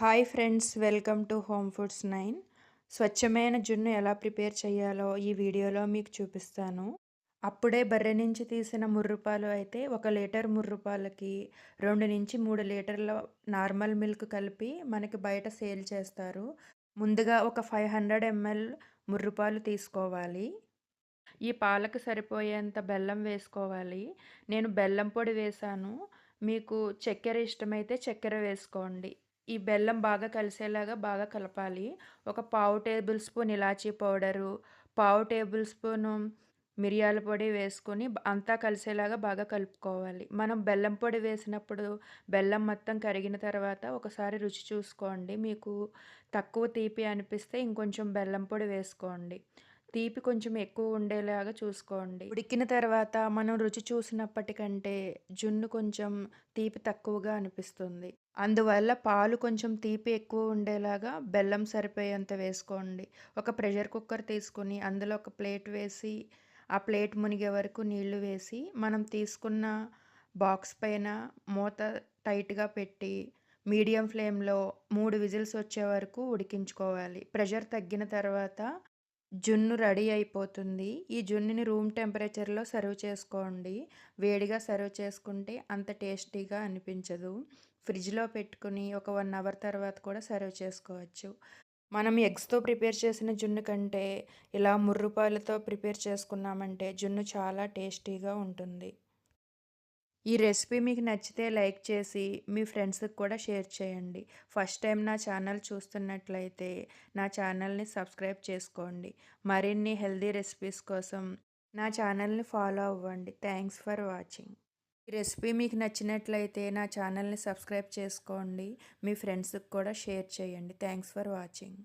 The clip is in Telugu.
Hi friends welcome to home foods nine. స్వచ్ఛమైన జున్ను ఎలా ప్రిపేర్ చేయాలో ఈ వీడియోలో మీకు చూపిస్తాను. అప్పుడే బర్రె నుంచి తీసిన ముర్రుపాలు అయితే ఒక లీటర్ ముర్రుపాలకి రెండు నుంచి మూడు లీటర్ల నార్మల్ మిల్క్ కలిపి మనకి బయట సేల్ చేస్తారు. ముందుగా ఒక ఫైవ్ హండ్రెడ్ ఎంఎల్ ముర్రుపాలు తీసుకోవాలి. ఈ పాలకు సరిపోయేంత బెల్లం వేసుకోవాలి. నేను బెల్లం పొడి వేశాను మీకు చక్కెర ఇష్టమైతే చక్కెర వేసుకోండి. ఈ బెల్లం బాగా కలిసేలాగా బాగా కలపాలి. ఒక పావు టేబుల్ స్పూన్ ఇలాచీ పౌడరు పావు టేబుల్ స్పూను మిరియాల పొడి వేసుకొని అంతా కలిసేలాగా బాగా కలుపుకోవాలి. మనం బెల్లం పొడి వేసినప్పుడు బెల్లం మొత్తం కరిగిన తర్వాత ఒకసారి రుచి చూసుకోండి. మీకు తక్కువ తీపి అనిపిస్తే ఇంకొంచెం బెల్లం పొడి వేసుకోండి. తీపి కొంచెం ఎక్కువ ఉండేలాగా చూసుకోండి. ఉడికిన తర్వాత మనం రుచి చూసినప్పటికంటే జున్ను కొంచెం తీపి తక్కువగా అనిపిస్తుంది. అందువల్ల పాలు కొంచెం తీపి ఎక్కువ ఉండేలాగా బెల్లం సరిపోయేంత వేసుకోండి. ఒక ప్రెషర్ కుక్కర్ తీసుకుని అందులో ఒక ప్లేట్ వేసి ఆ ప్లేట్ మునిగే వరకు నీళ్ళు వేసి మనం తీసుకున్న బాక్స్ పైన మూత టైట్గా పెట్టి మీడియం ఫ్లేమ్లో మూడు విజిల్స్ వచ్చే వరకు ఉడికించుకోవాలి. ప్రెషర్ తగ్గిన తర్వాత జున్ను రెడీ అయిపోతుంది. ఈ జున్నుని రూమ్ టెంపరేచర్లో సర్వ్ చేసుకోండి. వేడిగా సర్వ్ చేసుకుంటే అంత టేస్టీగా అనిపించదు. ఫ్రిడ్జ్లో పెట్టుకుని ఒక వన్ అవర్ తర్వాత కూడా సర్వ్ చేసుకోవచ్చు. మనం ఎగ్స్తో ప్రిపేర్ చేసిన జున్ను కంటే ఇలా ముర్రుపాలతో ప్రిపేర్ చేసుకున్నామంటే జున్ను చాలా టేస్టీగా ఉంటుంది. ఈ రెసిపీ మీకు నచ్చితే లైక్ చేసి మీ ఫ్రెండ్స్కి కూడా షేర్ చేయండి. ఫస్ట్ టైం నా ఛానల్ చూస్తున్నట్లయితే నా ఛానల్ని సబ్స్క్రైబ్ చేసుకోండి. మరిన్ని హెల్దీ రెసిపీస్ కోసం నా ఛానల్ని ఫాలో అవ్వండి. Thanks for watching. ఈ రెసిపీ మీకు నచ్చినట్లయితే నా ఛానల్ని సబ్స్క్రైబ్ చేసుకోండి. మీ ఫ్రెండ్స్కి కూడా షేర్ చేయండి. Thanks for watching.